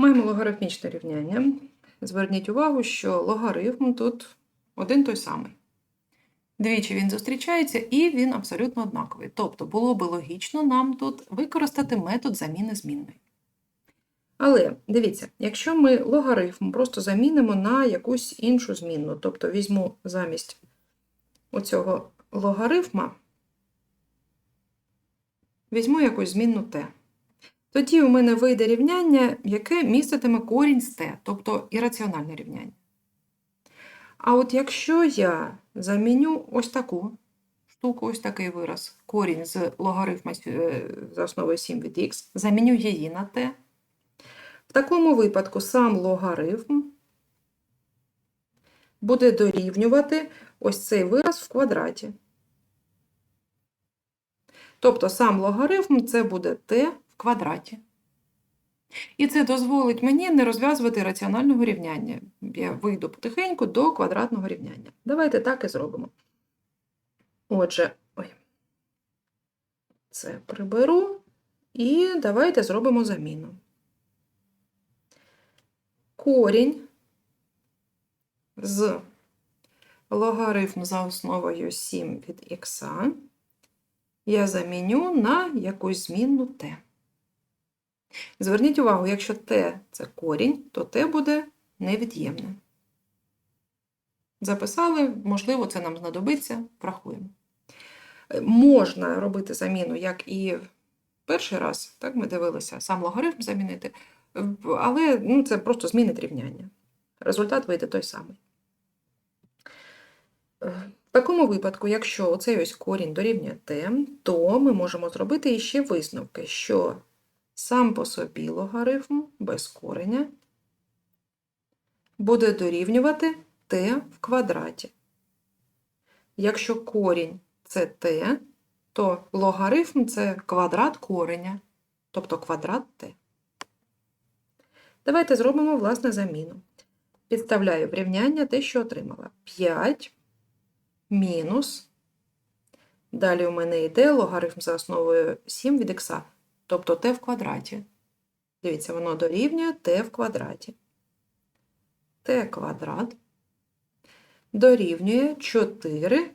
Маємо логарифмічне рівняння. Зверніть увагу, що логарифм тут один той самий. Двічі він зустрічається і він абсолютно однаковий. Тобто було би логічно нам тут використати метод заміни змінної. Але дивіться, якщо ми логарифм просто замінимо на якусь іншу змінну, тобто візьму замість оцього логарифма, візьму якусь змінну t. Тоді у мене вийде рівняння, яке міститиме корінь з t, тобто ірраціональне рівняння. А от якщо я заміню ось таку штуку, ось такий вираз, корінь з логарифма е, за основою 7 від х, заміню її на t, в такому випадку сам логарифм буде дорівнювати ось цей вираз в квадраті. Тобто сам логарифм це буде в квадраті. І це дозволить мені не розв'язувати раціонального рівняння. Я вийду потихеньку до квадратного рівняння. Давайте так і зробимо. Отже, ой, це приберу. І давайте зробимо заміну. Корінь з логарифм за основою 7 від х я заміню на якусь змінну t. Зверніть увагу, якщо t це корінь, то t буде невід'ємне. Записали, можливо, це нам знадобиться, врахуємо. Можна робити заміну, як і перший раз, так ми дивилися, сам логарифм замінити, але ну, це просто змінить рівняння. Результат вийде той самий. В такому випадку, якщо оцей ось корінь дорівнює t, то ми можемо зробити іще висновки, що сам по собі логарифм без кореня буде дорівнювати t в квадраті. Якщо корінь це t, то логарифм це квадрат кореня, тобто квадрат t. Давайте зробимо власне заміну. Підставляю в рівняння те, що отримала. 5 мінус. Далі у мене йде логарифм за основою 7 від х, тобто t в квадраті. Дивіться, воно дорівнює t в квадраті. t квадрат дорівнює 4,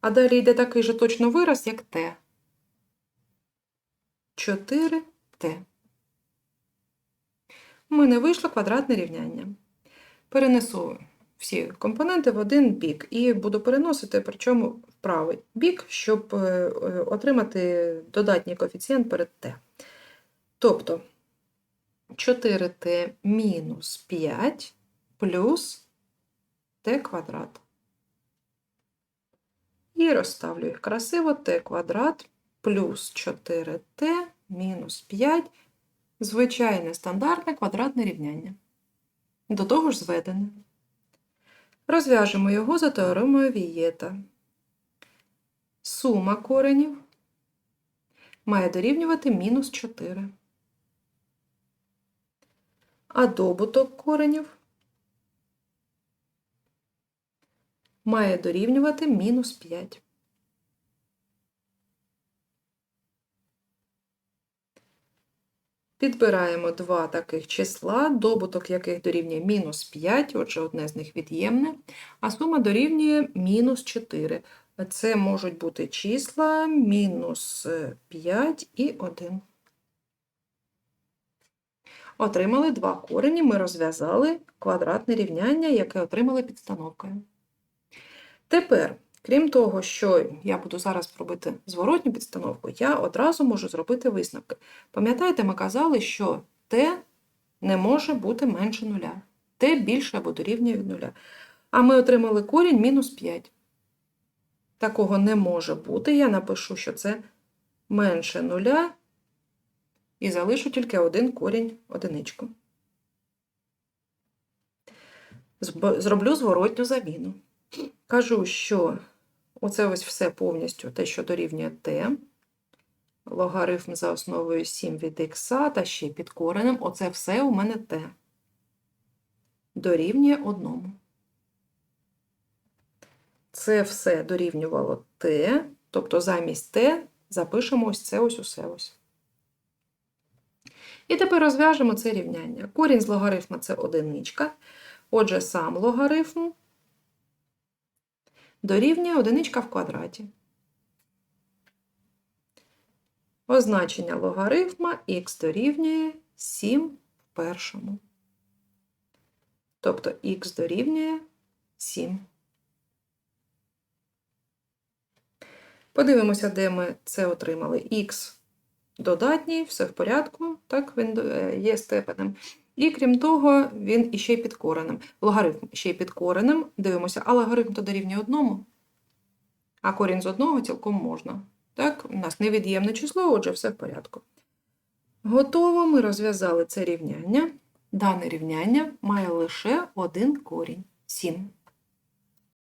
а далі йде такий же точно вираз, як t. 4t. У мене вийшло квадратне рівняння. Перенесу всі компоненти в один бік і буду переносити, причому правий бік, щоб е, е, отримати додатній коефіцієнт перед t. Тобто 4t мінус 5 плюс t квадрат. І розставлю їх красиво t квадрат плюс 4t мінус 5 звичайне стандартне квадратне рівняння. До того ж зведене. Розв'яжемо його за теоремою Вієта. Сума коренів має дорівнювати мінус 4. А добуток коренів має дорівнювати мінус 5. Підбираємо два таких числа, добуток яких дорівнює мінус 5, отже, одне з них від'ємне, а сума дорівнює мінус 4. Це можуть бути числа мінус 5 і 1. Отримали два корені, ми розв'язали квадратне рівняння, яке отримали підстановкою. Тепер, крім того, що я буду зараз робити зворотню підстановку, я одразу можу зробити висновки. Пам'ятаєте, ми казали, що t не може бути менше нуля. t більше або дорівнює від нуля. А ми отримали корінь мінус 5. Такого не може бути. Я напишу, що це менше нуля, і залишу тільки один корінь одиничку. Зроблю зворотню заміну. Кажу, що оце ось все повністю те, що дорівнює t, логарифм за основою 7 від х, та ще під коренем, оце все у мене t. Дорівнює одному. Це все дорівнювало t, тобто замість t запишемо ось це ось усе ось. І тепер розв'яжемо це рівняння. Корінь з логарифма це одиничка. Отже, сам логарифм дорівнює одиничка в квадраті. Означення логарифма х дорівнює 7 в першому. Тобто х дорівнює 7. Подивимося, де ми це отримали. Х додатній, все в порядку, так, він е, є степенем. І крім того, він іще й під коренем. Логарифм ще й під коренем. Дивимося, а логарифм то дорівнює одному, а корінь з одного цілком можна. Так, у нас невід'ємне число, отже, все в порядку. Готово, ми розв'язали це рівняння. Дане рівняння має лише один корінь 7.